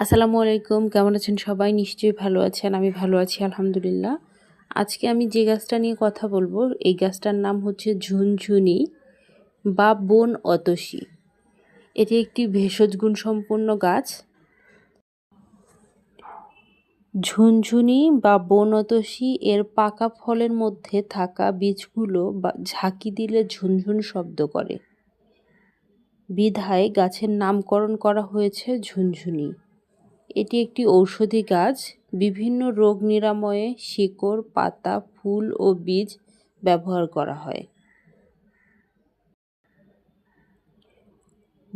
আসসালামু আলাইকুম, কেমন আছেন সবাই? নিশ্চয়ই ভালো আছেন, আমি ভালো আছি, আলহামদুলিল্লাহ। আজকে আমি যে গাছটা নিয়ে কথা বলব, এই গাছটার নাম হচ্ছে ঝুনঝুনি বা বন অতসী। এটি একটি ভেষজ গুণ সম্পন্ন গাছ। ঝুনঝুনি বা বন অতসী, এর পাকা ফলের মধ্যে থাকা বীজগুলো বা ঝাঁকি দিলে ঝুনঝুন শব্দ করে। বিধায় গাছের নামকরণ করা হয়েছে ঝুনঝুনি। এটি একটি ঔষধি গাছ। বিভিন্ন রোগ নিরাময়ে শিকড়, পাতা, ফুল ও বীজ ব্যবহার করা হয়।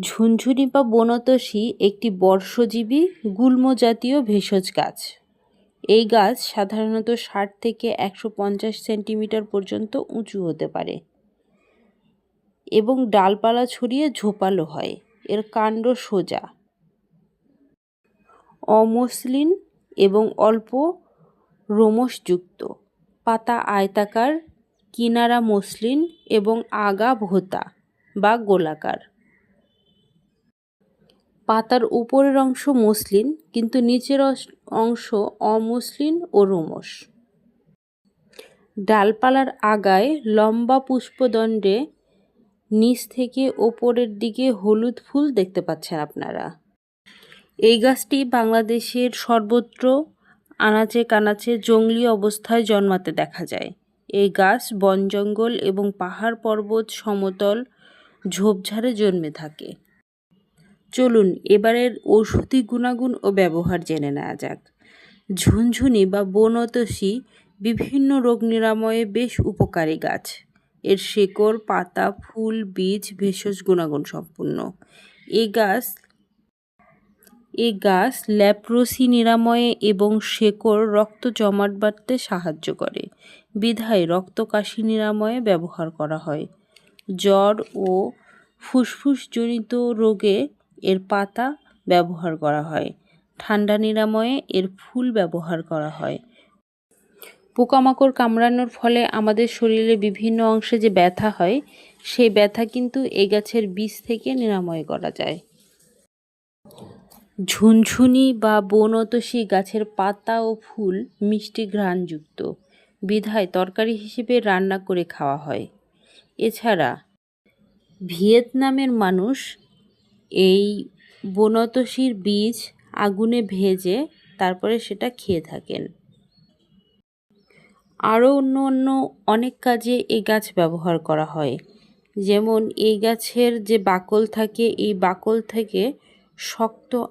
ঝুনঝুনি বা বনতসী একটি বর্ষজীবী গুল্ম জাতীয় ভেষজ গাছ। এই গাছ সাধারণত ষাট থেকে একশো পঞ্চাশ সেন্টিমিটার পর্যন্ত উঁচু হতে পারে এবং ডালপালা ছড়িয়ে ঝোপালো হয়। এর কাণ্ড সোজা। অমসলিন এবং অল্প রোমসযুক্ত, পাতা আয়তাকার, কিনারা মসলিন এবং আগা ভোতা বা গোলাকার। পাতার উপরের অংশ মসলিন, কিন্তু নিচের অংশ অমসলিন ও রোমস। ডালপালার আগায় লম্বা পুষ্পদণ্ডে নিচ থেকে ওপরের দিকে হলুদ ফুল দেখতে পাচ্ছেন আপনারা। এই গাছটি বাংলাদেশের সর্বত্র আনাচে কানাচে জঙ্গলি অবস্থায় জন্মাতে দেখা যায়। এই গাছ বন জঙ্গল এবং পাহাড় পর্বত সমতল ঝোপঝাড়ে জন্মে থাকে। চলুন এবারের ঔষধি গুণাগুণ ও ব্যবহার জেনে নেওয়া যাক। ঝুনঝুনি বা বনতসী বিভিন্ন রোগ নিরাময়ে বেশ উপকারী গাছ। এর শেকড়, পাতা, ফুল, বীজ, ভেষজ গুণাগুণ সম্পূর্ণ। এই গাছ এই গাছ ল্যাপ্রোসি নিরাময়ে এবং শেকড় রক্ত জমাট বাড়তে সাহায্য করে। বিধায় রক্তকাশি নিরাময়ে ব্যবহার করা হয়। জ্বর ও ফুসফুসজনিত রোগে এর পাতা ব্যবহার করা হয়। ঠান্ডা নিরাময়ে এর ফুল ব্যবহার করা হয়। পোকামাকড় কামড়ানোর ফলে আমাদের শরীরে বিভিন্ন অংশে যে ব্যথা হয়, সেই ব্যথা কিন্তু এই গাছের বীজ থেকে নিরাময় করা যায়। ঝুনঝুনি বা বনতসী গাছের পাতা ও ফুল মিষ্টি ঘ্রাণযুক্ত। বিধায় তরকারি হিসেবে রান্না করে খাওয়া হয়। এছাড়া ভিয়েতনামের মানুষ এই বনতসীর বীজ আগুনে ভেজে তারপরে সেটা খেয়ে থাকেন। আরও অন্য অন্য অনেক কাজে এই গাছ ব্যবহার করা হয়। যেমন এই গাছের যে বাকল থাকে, এই বাকল থেকে শক্ত